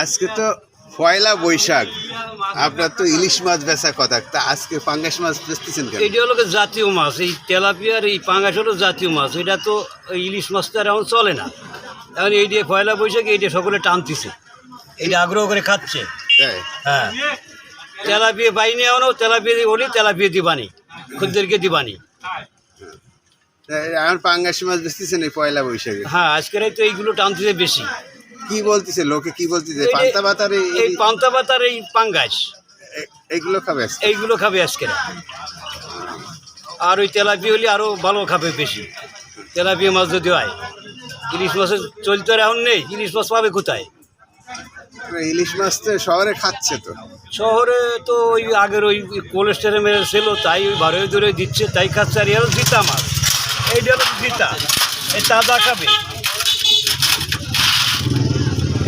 আজকে তো পয়লা বৈশাখ। আপনার তো ইলিশ মাছ বেচা কথা। তা আজকে পাঙ্গাস মাছ বেচতেছেন কেন? এইটা হলো জাতীয় মাছ? এই তেলাপিয়ার এই পাঙ্গাস হলো জাতীয় মাছ। এটা তো ইলিশ মাছ তো আর এখন চলে না। এখন এই দিয়ে পয়লা বৈশাখ এইটা সকলে টানতেছে। এইটা আগ্রহ করে খাচ্ছে। হ্যাঁ। তেলাপিয়া পাইনি এখনও তেলাপিয়া দিয়ে হলি তেলাপিয়া দিবানি খুদ্দেরকে দিবানি এখন পাঙ্গাস মাছ বেচতেছেন এই পয়লা বৈশাখে? হ্যাঁ আজকের তো এইগুলো টানতেছে বেশি। কি বলতেছে? লোকে কি বলতেছে? পান্তা ভাতার এই পান্তা পাতার এই পাঙ্গাস। এইগুলো খাবে এইগুলো খাবে আজকে। আর ওই তেলাপিয়া হলে আরও ভালো খাবে বেশি। তেলাপিয়া মাছ যদি হয় ইলিশ মাছের চলতে এখন নেই ইলিশ মাছ পাবে কোথায়? ইলিশ মাছ তো শহরে খাচ্ছে তো। শহরে তো ওই আগের ওই কোলেস্টেরমের ছিল তাই ওই বারো দূরে দিচ্ছে তাই খাচ্ছে আর এর জিতা মাছ। এইটা হলো জিতা এই তাজা খাবে।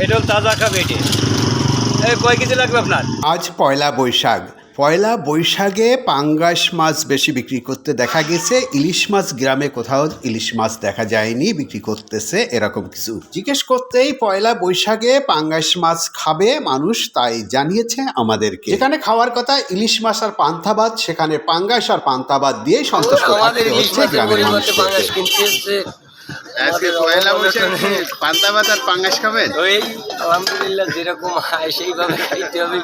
এটা হলো তাজা খাবে এটা। এই কয় কেজি লাগবে আপনার? আজ পয়লা বৈশাখ। পয়লা বৈশাখে পাঙ্গাস মাছ বেশি বিক্রি করতে দেখা গেছে। ইলিশ মাছ গ্রামে কোথাও ইলিশ মাছ দেখা যায়নি বিক্রি করতেছে এরকম কিছু। জিজ্ঞেস করতেই পয়লা বৈশাখে পাঙ্গাস মাছ খাবে মানুষ তাই জানিয়েছে আমাদেরকে। এখানে খাওয়ার কথা ইলিশ মাছ আর পান্থাবাদ সেখানে পাঙ্গাস আর পান্তাবাদ দিয়ে সন্তুষ্ট থাকতে হচ্ছে গ্রামের পরিবর্তে আজকে পয়লা বৈশাখে পান্তাবাদ আর পাঙ্গাস খাবেন? ওই আলহামদুলিল্লাহ যেরকম হয় সেইভাবে খাইতে হবে।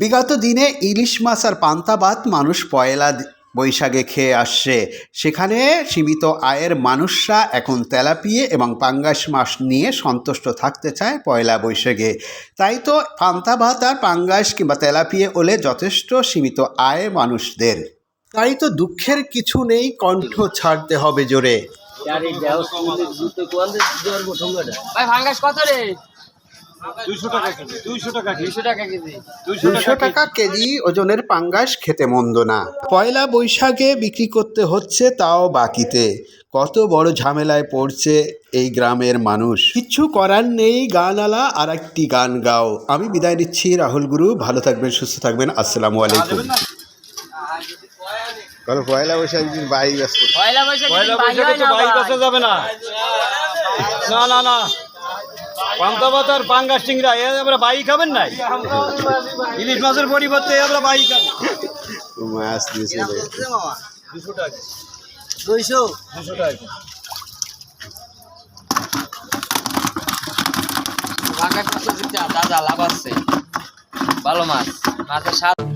বিগত দিনে ইলিশ মাছ আর পান্তা ভাত মানুষ পয়লা বৈশাখে খেয়ে আসছে। সেখানে সীমিত আয়ের মানুষরা এখন তেলাপিয়ে এবং পাঙ্গাস মাছ নিয়ে সন্তুষ্ট থাকতে চায় পয়লা বৈশাখে। তাই তো পান্তা ভাত আর পাঙ্গাস কিংবা তেলাপিয়ে হলে যথেষ্ট সীমিত আয় মানুষদের। তাই তো দুঃখের কিছু নেই কণ্ঠ ছাড়তে হবে জোরে। ভাই ভাঙ্গাস কত রে? দুইশো টাকা কেজি দুশো টাকা কেজি। ওজনের পাঙ্গাস খেতে মন্দ না। পয়লা বৈশাখে বিক্রি করতে হচ্ছে তাও বাকিতে। কত বড় ঝামেলায় পড়ছে এই গ্রামের মানুষ। কিচ্ছু করার নেই গান আলা আর একটি গান গাও। আমি বিদায় নিচ্ছি রাহুল গুরু ভালো থাকবেন সুস্থ থাকবেন। আসসালামু আলাইকুম। কারণ পয়লা বৈশাখ দিন বাইক ব্যস্ত। পয়লা বৈশাখ পয়লা বৈশাখে তো বাইক আসা যাবে না। না না না। পান্তা ভাত আর পাঙ্গাস চিংড়া এ আমরা বাই খাবেন নাই? ইলিশ মাছের পরিবর্তে আমরা বাই খাবেন মাছ দিয়ে চলে গেছে। দুশো টাকা দুইশো। দুশো টাকা। ভাঙ্গাস মাছ দাদা লাভ আছে। ভালো মাছ মাছের স্বাদ।